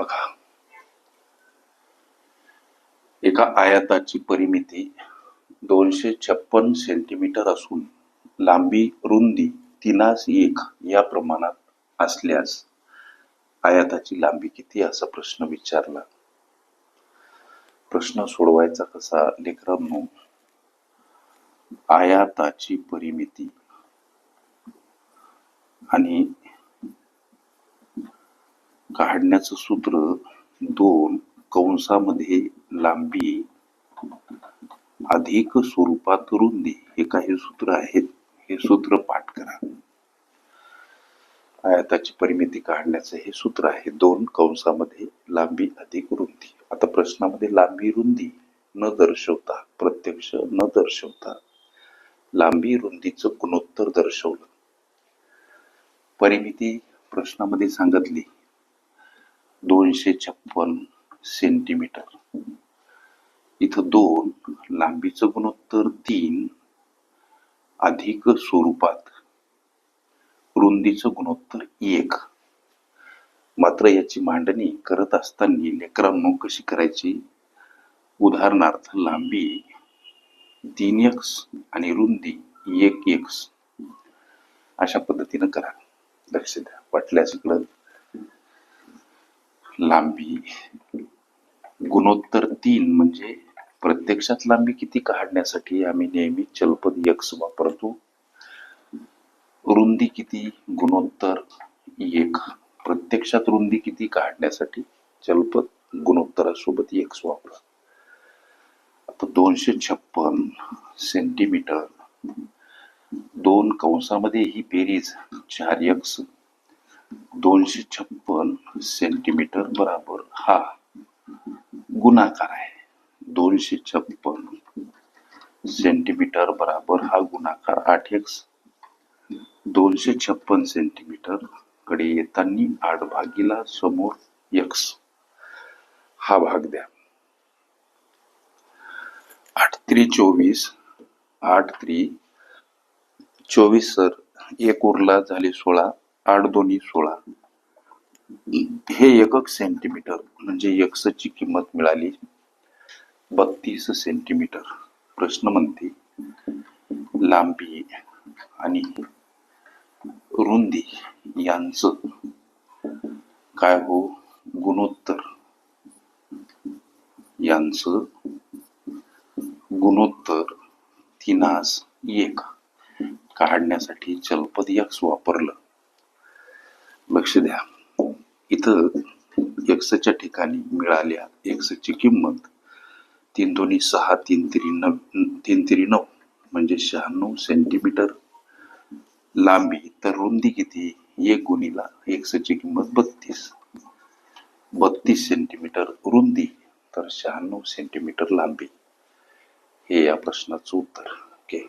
बघा. एका आयताची परिमिती दोनशे छप्पन सेंटीमीटर असून लांबी रुंदी तिनास एक या प्रमाणात असल्यास आयताची लांबी किती असा प्रश्न विचारला. प्रश्न सोडवायचा कसा लेकरांनो? आयाताची परिमिती आणि काढण्याचं सूत्र दोन कंसामध्ये लांबी अधिक स्वरूपात रुंदी हे काही सूत्र आहेत. हे सूत्र पाठ करा. आयताची परिमिती काढण्याचं हे सूत्र आहे दोन कंसामध्ये लांबी अधिक रुंदी. आता प्रश्नामध्ये लांबी रुंदी न दर्शवता प्रत्यक्ष न दर्शवता लांबी रुंदीचं गुणोत्तर दर्शवलं. परिमिती प्रश्नामध्ये सांगितली. दोनशे छप्पन सेंटीमीटर इथं दोन लांबीचं गुणोत्तर तीन अधिक स्वरूपात. रुंदीचं गुणोत्तर एक. मात्र याची मांडणी करत असताना लेकरांनो कशी करायची? उदाहरणार्थ लांबी तीन एक्स आणि रुंदी एक एक्स अशा पद्धतीनं करा. लक्ष द्या. पटल्यास इकडं लांबी गुणोत्तर तीन म्हणजे प्रत्यक्षात लांबी किती काढण्यासाठी आम्ही नेहमी चलपद यक्स वापरतो? रुंदी किती गुणोत्तर एक. प्रत्यक्षात रुंदी किती काढण्यासाठी चलपद गुणोत्तरासोबत एक्स वापरा. आता दोनशे छप्पन सेंटीमीटर दोन कंसामध्ये ही बेरीज चार यक्स. दोनशे छप्पन सेंटीमीटर बराबर हा गुणाकार आहे. दोनशे छप्पन सेंटीमीटर बराबर हा गुणाकार आठ एक्स दोनशे छप्पन सेंटीमीटरकडे येताना आठ भागीला समोर एक्स हा भाग द्या. आठ त्री चोवीस. आठ त्री चोवीस सर. एक उरला झाले सोळा. आठ दोन्ही सोळा. हे एकक सेंटीमीटर म्हणजे एक्सची किंमत मिळाली बत्तीस सेंटीमीटर प्रश्न म्हणते लांबी आणि रुंदी यांचं काय हो? गुणोत्तर. यांचं गुणोत्तर तिनास एक. काढण्यासाठी चलपद यक्स वापरलं. लक्ष द्या. इथं एक्सच्या ठिकाणी मिळाल्या एक्सची किंमत तीन दोन्ही सहा तीन तिरी नऊ तीन तिरी नऊ म्हणजे शहाण्णव सेंटीमीटर लांबी. तर रुंदी किती? एक गुणीला एक्सची किंमत बत्तीस. बत्तीस सेंटीमीटर रुंदी तर शहाण्णव सेंटीमीटर लांबी. हे या प्रश्नाचं उत्तर. ओके.